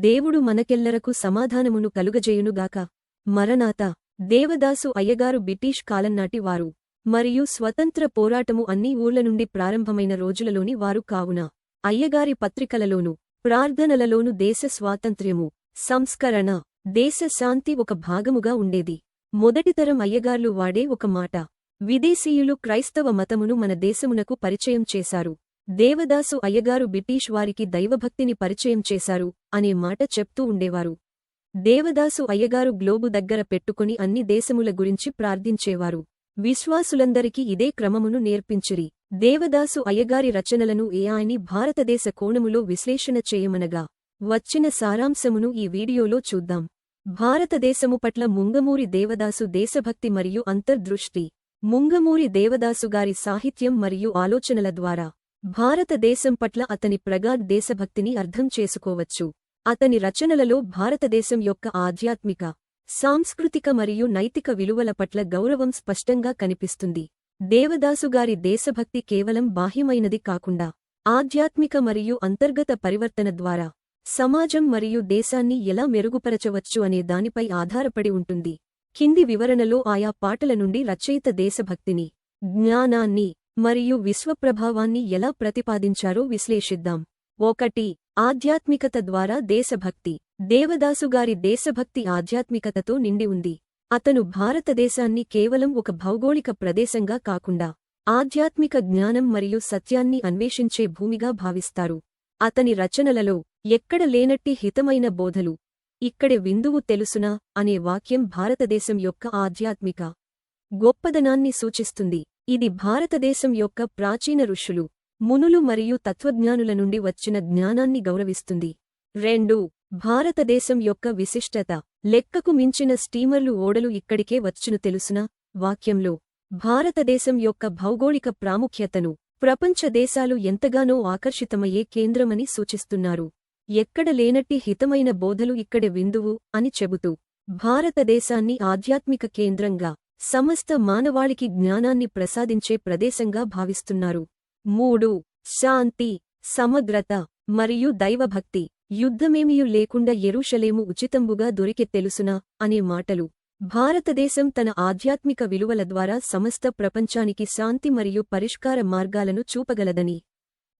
దేవుడు మనకెల్లరకు సమాధానమును కలుగజేయునుగాక. మరనాత దేవదాసు అయ్యగారు బ్రిటీష్ కాలంనాటి వారు. మరియు స్వతంత్ర పోరాటము అన్ని ఊర్ల నుండి ప్రారంభమైన రోజులలోని వారు కావున. అయ్యగారి పత్రికలలోను ప్రార్థనలలోనూ దేశ స్వాతంత్ర్యము సంస్కరణ దేశ శాంతి ఒక భాగముగా ఉండేది. మొదటితరం అయ్యగార్లు వాడే ఒక మాట. విదేశీయులు క్రైస్తవ మతమును మన దేశమునకు పరిచయం చేశారు. దేవదాసు అయ్యగారు బ్రిటిష్ వారికి దైవభక్తిని పరిచయం చేశారు అనే మాట చెప్తూ ఉండేవారు. దేవదాసు అయ్యగారు గ్లోబు దగ్గర పెట్టుకుని అన్ని దేశముల గురించి ప్రార్థించేవారు. విశ్వాసులందరికీ ఇదే క్రమమును నేర్పించిరి. దేవదాసు అయ్యగారి రచనలను ఏఆని భారతదేశ కోణములో విశ్లేషణ చేయమనగా వచ్చిన సారాంశమును ఈ వీడియోలో చూద్దాం. భారతదేశము పట్ల ముంగమూరి దేవదాసు దేశభక్తి మరియు అంతర్దృష్టి ముంగమూరి దేవదాసుగారి సాహిత్యం మరియు ఆలోచనల ద్వారా. భారతదేశం పట్ల అతని ప్రగాఢ్ దేశభక్తిని అర్థం చేసుకోవచ్చు. అతని రచనలలో భారతదేశం యొక్క ఆధ్యాత్మిక సాంస్కృతిక మరియు నైతిక విలువల పట్ల గౌరవం స్పష్టంగా కనిపిస్తుంది. దేవదాసుగారి దేశభక్తి కేవలం బాహ్యమైనది కాకుండా ఆధ్యాత్మిక మరియు అంతర్గత పరివర్తన ద్వారా సమాజం మరియు దేశాన్ని ఎలా మెరుగుపరచవచ్చు అనే దానిపై ఆధారపడి ఉంటుంది. కింది వివరణలో ఆయా పాటల నుండి రచయిత దేశభక్తిని జ్ఞానాన్ని మరియు విశ్వప్రభావాన్ని ఎలా ప్రతిపాదించారో విశ్లేషిద్దాం. ఒకటి ఆధ్యాత్మికత ద్వారా దేశభక్తి. దేవదాసుగారి దేశభక్తి ఆధ్యాత్మికతతో నిండి ఉంది. అతను భారతదేశాన్ని కేవలం ఒక భౌగోళిక ప్రదేశంగా కాకుండా ఆధ్యాత్మిక జ్ఞానం మరియు సత్యాన్ని అన్వేషించే భూమిగా భావిస్తారు. అతని రచనలలో ఎక్కడ లేనట్టి హితమైన బోధలు ఇక్కడే విందువు తెలుసునా అనే వాక్యం భారతదేశం యొక్క ఆధ్యాత్మిక గొప్పదనాన్ని సూచిస్తుంది. ఇది భారతదేశం యొక్క ప్రాచీన ఋషులు మునులు మరియు తత్వజ్ఞానుల నుండి వచ్చిన జ్ఞానాన్ని గౌరవిస్తుంది. రెండు భారతదేశం యొక్క విశిష్టత లెక్కకు మించిన స్టీమర్లు ఓడలు ఇక్కడికే వచ్చును తెలుసునా? వాక్యంలో భారతదేశం యొక్క భౌగోళిక ప్రాముఖ్యతను ప్రపంచ దేశాలు ఎంతగానో ఆకర్షితమయ్యే కేంద్రమని సూచిస్తున్నారు. ఎక్కడ లేనట్టి హితమైన బోధలు ఇక్కడే విందువు అని చెబుతూ భారతదేశాన్ని ఆధ్యాత్మిక కేంద్రంగా సమస్త మానవాళికి జ్ఞానాన్ని ప్రసాదించే ప్రదేశంగా భావిస్తున్నారు. మూడు శాంతి సమగ్రత మరియు దైవభక్తి. యుద్ధమేమియు లేకుండా ఎరుషలేము ఉచితంబుగా దొరికే తెలుసునా అనే మాటలు. భారతదేశం తన ఆధ్యాత్మిక విలువల ద్వారా సమస్త ప్రపంచానికి శాంతి మరియు పరిష్కార మార్గాలను చూపగలదని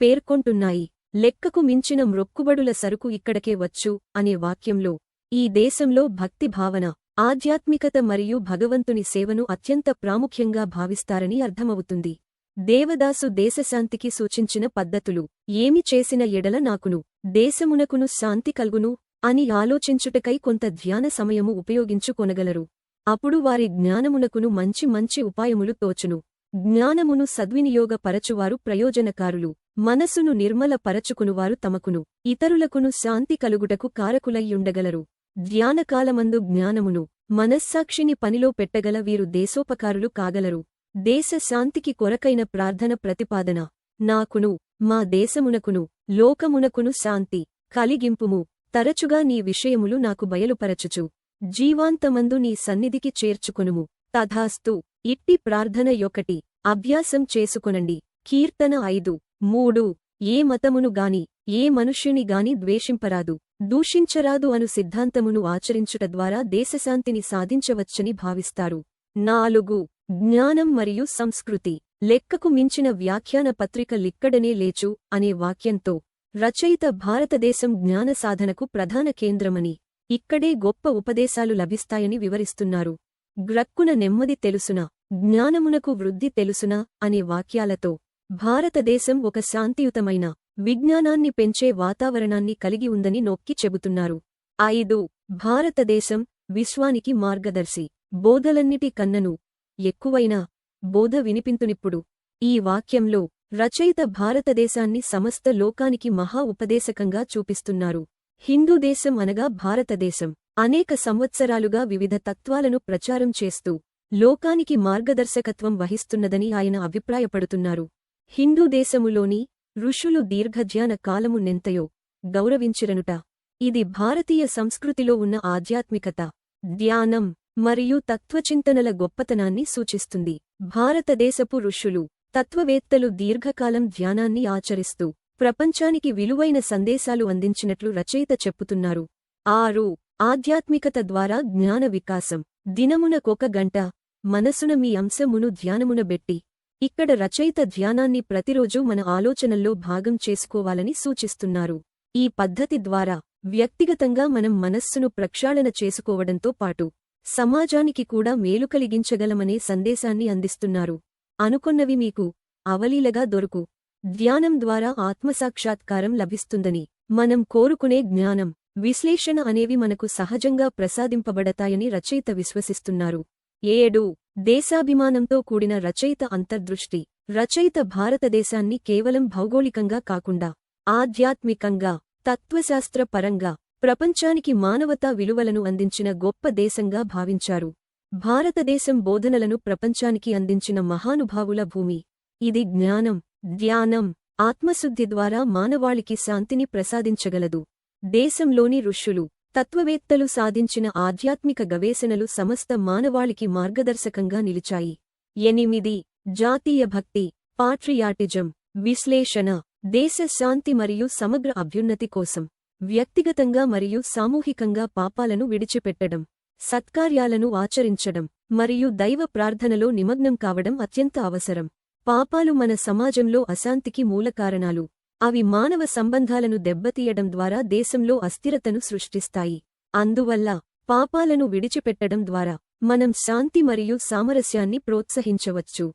పేర్కొంటున్నాయి. లెక్కకు మించిన మ్రొక్కుబడుల సరుకు ఇక్కడకే వచ్చు అనే వాక్యంలో ఈ దేశంలో భక్తి భావన ఆధ్యాత్మికత మరియు భగవంతుని సేవను అత్యంత ప్రాముఖ్యంగా భావిస్తారని అర్థమవుతుంది. దేవదాసు దేశశాంతికి సూచించిన పద్ధతులు ఏమి చేసిన ఎడల నాకును దేశమునకును శాంతి కల్గును అని ఆలోచించుటకై కొంత ధ్యాన సమయము ఉపయోగించుకొనగలరు. అప్పుడు వారి జ్ఞానమునకును మంచి మంచి ఉపాయములు తోచును. జ్ఞానమును సద్వినియోగపరచువారు ప్రయోజనకారులు మనసును నిర్మల పరచుకునువారు తమకును ఇతరులకును శాంతి కలుగుటకు కారకులయ్యుండగలరు. ధ్యానకాలమందు జ్ఞానమును మనస్సాక్షిని పనిలో పెట్టగల వీరు దేశోపకారులు కాగలరు. దేశ శాంతికి కొరకైన ప్రార్థన ప్రతిపాదన. నాకును మా దేశమునకును లోకమునకును శాంతి కలిగింపుము తరచుగా నీ విషయములు నాకు బయలుపరచుచు. జీవాంతమందు నీ సన్నిధికి చేర్చుకొనుము. తథాస్తు ఇట్టి ప్రార్థన యొకటి అభ్యాసం చేసుకొనండి. కీర్తన ఐదు మూడు ఏ మతమును గాని ఏ మనుష్యుని గాని ద్వేషింపరాదు దూషించరాదు అను సిద్ధాంతమును ఆచరించుట ద్వారా దేశశాంతిని సాధించవచ్చని భావిస్తారు. నాలుగు జ్ఞానం మరియు సంస్కృతి. లెక్కకు మించిన వ్యాఖ్యాన పత్రిక లిక్కడనే లేచు అనే వాక్యంతో రచయిత భారతదేశం జ్ఞాన సాధనకు ప్రధాన కేంద్రమని ఇక్కడే గొప్ప ఉపదేశాలు లభిస్తాయని వివరిస్తున్నారు. గ్రక్కున నెమ్మది తెలుసునా జ్ఞానమునకు వృద్ధి తెలుసునా అనే వాక్యాలతో భారతదేశం ఒక శాంతియుతమైన విజ్ఞానాన్ని పెంచే వాతావరణాన్ని కలిగి ఉందని నొక్కి చెబుతున్నారు. ఐదు భారతదేశం విశ్వానికి మార్గదర్శి. బోధలన్నిటి కన్నను ఎక్కువైనా బోధ వినిపింతునిప్పుడు ఈ వాక్యంలో రచయిత భారతదేశాన్ని సమస్త లోకానికి మహా ఉపదేశకంగా చూపిస్తున్నారు. హిందూ దేశం అనగా భారతదేశం. అనేక సంవత్సరాలుగా వివిధ తత్వాలను ప్రచారం చేస్తూ లోకానికి మార్గదర్శకత్వం వహిస్తున్నదని ఆయన అభిప్రాయపడుతున్నారు. హిందూ దేశములోని ఋషులు దీర్ఘజ్ఞాన కాలము నెంతయో గౌరవించిరనుట. ఇది భారతీయ సంస్కృతిలో ఉన్న ఆధ్యాత్మికత ధ్యానం మరియు తత్వచింతనల గొప్పతనాన్ని సూచిస్తుంది. భారతదేశపు ఋషులు తత్వవేత్తలు దీర్ఘకాలం ధ్యానాన్ని ఆచరిస్తూ ప్రపంచానికి విలువైన సందేశాలు అందించినట్లు రచయిత చెప్పుతున్నారు. ఆరు ఆధ్యాత్మికత ద్వారా జ్ఞాన వికాసం. దినమునకొక గంట మనసున మీ అంశమును ధ్యానమున బెట్టి ఇక్కడ రచయిత ధ్యానాన్ని ప్రతిరోజూ మన ఆలోచనల్లో భాగం చేసుకోవాలని సూచిస్తున్నారు. ఈ పద్ధతి ద్వారా వ్యక్తిగతంగా మనం మనస్సును ప్రక్షాళన చేసుకోవడంతో పాటు సమాజానికి కూడా మేలు కలిగించగలమనే సందేశాన్ని అందిస్తున్నారు. అనుకున్నవి మీకు అవలీలగా దొరుకు. ధ్యానం ద్వారా ఆత్మసాక్షాత్కారం లభిస్తుందని మనం కోరుకునే జ్ఞానం విశ్లేషణ అనేవి మనకు సహజంగా ప్రసాదింపబడతాయని రచయిత విశ్వసిస్తున్నారు. ఏడు. దేశాభిమానంతో కూడిన రచయిత అంతర్దృష్టి. రచయిత భారతదేశాన్ని కేవలం భౌగోళికంగా కాకుండా ఆధ్యాత్మికంగా తత్వశాస్త్ర పరంగా ప్రపంచానికి మానవతా విలువలను అందించిన గొప్ప దేశంగా భావించారు. భారతదేశం బోధనలను ప్రపంచానికి అందించిన మహానుభావుల భూమి. ఇది జ్ఞానం ధ్యానం ఆత్మశుద్ధి ద్వారా మానవాళికి శాంతిని ప్రసాదించగలదు. దేశంలోని ఋషులు తత్వవేత్తలు సాధించిన ఆధ్యాత్మిక గవేషణలు సమస్త మానవాళికి మార్గదర్శకంగా నిలిచాయి. ఎనిమిది. జాతీయ భక్తి పాట్రియాటిజం విశ్లేషణ దేశ శాంతి మరియు సమగ్ర అభ్యున్నతి కోసం వ్యక్తిగతంగా మరియు సామూహికంగా పాపాలను విడిచిపెట్టడం సత్కార్యాలను ఆచరించడం మరియు దైవ ప్రార్థనలో నిమగ్నం కావడం అత్యంత అవసరం. పాపాలు మన సమాజంలో అశాంతికి మూలకారణాలు. అవి మానవ సంబంధాలను దెబ్బతీయడం ద్వారా దేశంలో అస్థిరతను సృష్టిస్తాయి. అందువల్ల పాపాలను విడిచిపెట్టడం ద్వారా మనం శాంతి మరియు సామరస్యాన్ని ప్రోత్సహించవచ్చు.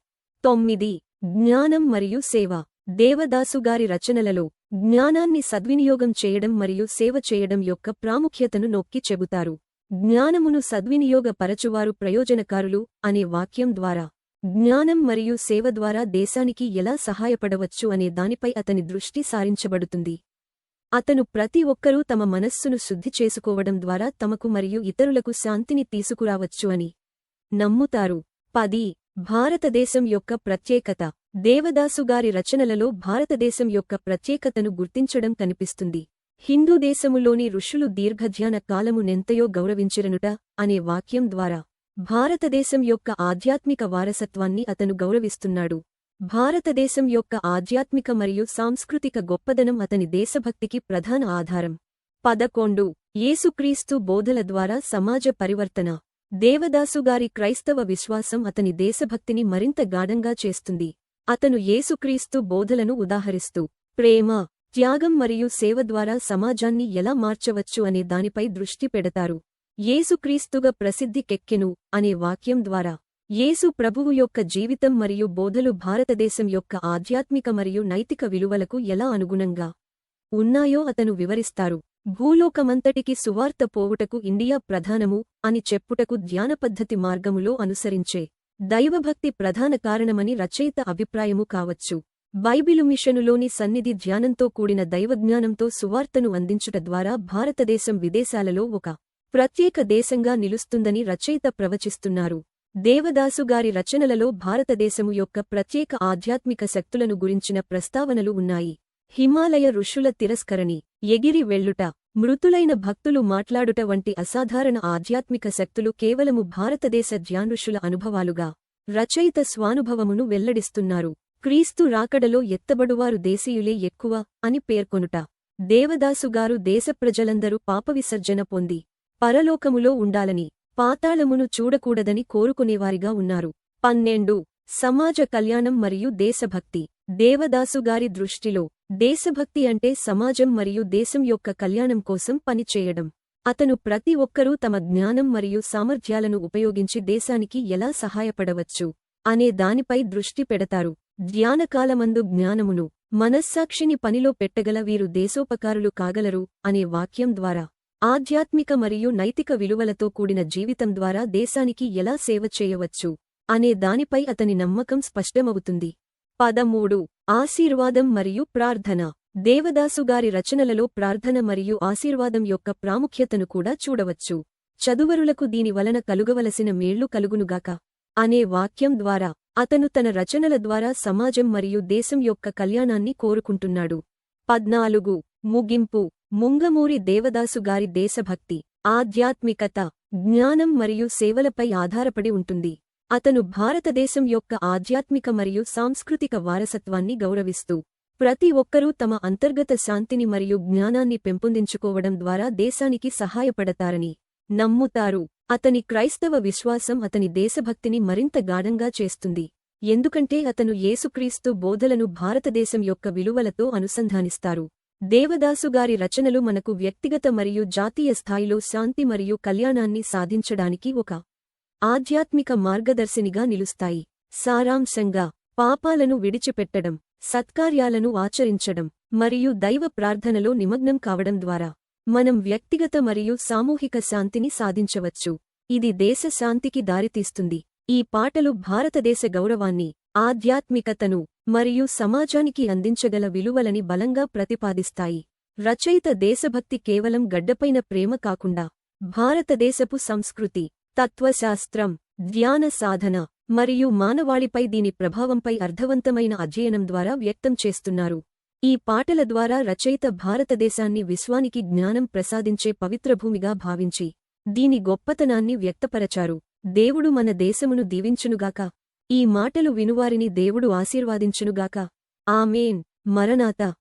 తొమ్మిది. జ్ఞానం మరియు సేవ. దేవదాసుగారి రచనలలో జ్ఞానాన్ని సద్వినియోగం చేయడం మరియు సేవ చేయడం యొక్క ప్రాముఖ్యతను నొక్కి చెబుతారు. జ్ఞానమును సద్వినియోగపరచువారు ప్రయోజనకారులు అనే వాక్యం ద్వారా జ్ఞానం మరియు సేవ ద్వారా దేశానికి ఎలా సహాయపడవచ్చు అనే దానిపై అతని దృష్టి సారించబడుతుంది. అతను ప్రతి ఒక్కరూ తమ మనస్సును శుద్ధి చేసుకోవడం ద్వారా తమకు మరియు ఇతరులకు శాంతిని తీసుకురావచ్చు అని నమ్ముతారు. పది. భారతదేశం యొక్క ప్రత్యేకత. దేవదాసుగారి రచనలలో భారతదేశం యొక్క ప్రత్యేకతను గుర్తించడం కనిపిస్తుంది. హిందూ దేశములోని ఋషులు దీర్ఘధ్యాన కాలమునెంతయో గౌరవించిరనుట అనే వాక్యం ద్వారా. భారతదేశం యొక్క ఆధ్యాత్మిక వారసత్వాన్ని అతను గౌరవిస్తున్నాడు. భారతదేశం యొక్క ఆధ్యాత్మిక మరియు సాంస్కృతిక గొప్పదనం అతని దేశభక్తికి ప్రధాన ఆధారం. పదకొండు. యేసుక్రీస్తు బోధల ద్వారా సమాజ పరివర్తన. దేవదాసుగారి క్రైస్తవ విశ్వాసం అతని దేశభక్తిని మరింత గాఢంగా చేస్తుంది. అతను యేసుక్రీస్తు బోధలను ఉదాహరిస్తూ ప్రేమ త్యాగం మరియు సేవ ద్వారా సమాజాన్ని ఎలా మార్చవచ్చు అనే దానిపై దృష్టి పెడతారు. ఏసుక్రీస్తుగా ప్రసిద్ధికెక్కెను అనే వాక్యం ద్వారా యేసు ప్రభువు యొక్క జీవితం మరియు బోధలు భారతదేశం యొక్క ఆధ్యాత్మిక మరియు నైతిక విలువలకు ఎలా అనుగుణంగా ఉన్నాయో అతను వివరిస్తారు. భూలోకమంతటికి సువార్త పోవుటకు ఇండియా ప్రధానము అని చెప్పుటకు ధ్యానపద్ధతి మార్గములో అనుసరించే దైవభక్తి ప్రధాన కారణమని రచయిత అభిప్రాయము కావచ్చు. బైబిలు మిషనులోని సన్నిధి ధ్యానంతో కూడిన దైవజ్ఞానంతో సువార్తను అందించుట ద్వారా భారతదేశం విదేశాలలో ఒక ప్రత్యేక దేశంగా నిలుస్తుందని రచయిత ప్రవచిస్తున్నారు. దేవదాసుగారి రచనలలో భారతదేశము యొక్క ప్రత్యేక ఆధ్యాత్మిక శక్తులను గురించిన ప్రస్తావనలు ఉన్నాయి. హిమాలయ ఋషుల తిరస్కరణి ఎగిరి వెళ్ళుట మృతులైన భక్తులు మాట్లాడుట వంటి అసాధారణ ఆధ్యాత్మిక శక్తులు కేవలము భారతదేశ ధ్యానృషుల అనుభవాలుగా రచయిత స్వానుభవమును వెల్లడిస్తున్నారు. క్రీస్తు రాకడలో ఎత్తబడువారు దేశీయులే ఎక్కువ అని పేర్కొనుట. దేవదాసుగారు దేశప్రజలందరూ పాపవిసర్జన పొంది పరలోకములో ఉండాలని పాతాళమును చూడకూడదని కోరుకునేవారిగా ఉన్నారు. పన్నెండు. సమాజ కళ్యాణం మరియు దేశభక్తి. దేవదాసుగారి దృష్టిలో దేశభక్తి అంటే సమాజం మరియు దేశం యొక్క కళ్యాణం కోసం పనిచేయడం. అతను ప్రతి ఒక్కరూ తమ జ్ఞానం మరియు సామర్థ్యాలను ఉపయోగించి దేశానికి ఎలా సహాయపడవచ్చు అనే దానిపై దృష్టి పెడతారు. ధ్యానకాలమందు జ్ఞానమును మనస్సాక్షిని పనిలో పెట్టగల వీరు దేశోపకారులు కాగలరు అనే వాక్యం ద్వారా. ఆధ్యాత్మిక మరియు నైతిక విలువలతో కూడిన జీవితం ద్వారా దేశానికి ఎలా సేవ చేయవచ్చు అనే దానిపై అతని నమ్మకం స్పష్టమవుతుంది. పదమూడు. ఆశీర్వాదం మరియు ప్రార్థన. దేవదాసుగారి రచనలలో ప్రార్థన మరియు ఆశీర్వాదం యొక్క ప్రాముఖ్యతను కూడా చూడవచ్చు. చదువరులకు దీని వలన కలుగవలసిన మేళ్ళు కలుగునుగాక. అనే వాక్యం ద్వారా అతను తన రచనల ద్వారా సమాజం మరియు దేశం యొక్క కళ్యాణాన్ని కోరుకుంటున్నాడు. పద్నాలుగు. ముగింపు. ముంగమూరి దేవదాసుగారి దేశభక్తి ఆధ్యాత్మికత జ్ఞానం మరియు సేవలపై ఆధారపడి ఉంటుంది. అతను భారతదేశం యొక్క ఆధ్యాత్మిక మరియు సాంస్కృతిక వారసత్వాన్ని గౌరవిస్తూ ప్రతి ఒక్కరూ తమ అంతర్గత శాంతిని మరియు జ్ఞానాన్ని పెంపొందించుకోవడం ద్వారా దేశానికి సహాయపడతారని నమ్ముతారు. అతని క్రైస్తవ విశ్వాసం అతని దేశభక్తిని మరింత గాఢంగా చేస్తుంది. ఎందుకంటే అతను యేసుక్రీస్తు బోధలను భారతదేశం యొక్క విలువలతో అనుసంధానిస్తారు. దేవదాసుగారి రచనలు మనకు వ్యక్తిగత మరియు జాతీయ స్థాయిలో శాంతి మరియు కళ్యాణాన్ని సాధించడానికి ఒక ఆధ్యాత్మిక మార్గదర్శినిగా నిలుస్తాయి. సారాంశంగా పాపాలను విడిచిపెట్టడం సత్కార్యాలను ఆచరించడం మరియు దైవ ప్రార్థనలో నిమగ్నం కావడం ద్వారా మనం వ్యక్తిగత మరియు సామూహిక శాంతిని సాధించవచ్చు. ఇది దేశ శాంతికి దారితీస్తుంది. ఈ పాటలు భారతదేశ గౌరవాన్ని ఆధ్యాత్మికతను మరియు సమాజానికి అందించగల విలువలని బలంగా ప్రతిపాదిస్తాయి. రచయిత దేశభక్తి కేవలం గడ్డపైన ప్రేమ కాకుండా భారతదేశపు సంస్కృతి తత్వశాస్త్రం ధ్యాన సాధన మరియు మానవాళిపై దీని ప్రభావంపై అర్థవంతమైన అధ్యయనం ద్వారా వ్యక్తం చేస్తున్నారు. ఈ పాటల ద్వారా రచయిత భారతదేశాన్ని విశ్వానికి జ్ఞానం ప్రసాదించే పవిత్రభూమిగా భావించి దీని గొప్పతనాన్ని వ్యక్తపరచారు. దేవుడు మన దేశమును దీవించునుగాక ఈ మాటలు వినువారిని దేవుడు ఆశీర్వాదించునుగాక. ఆమెన్. మరణాత.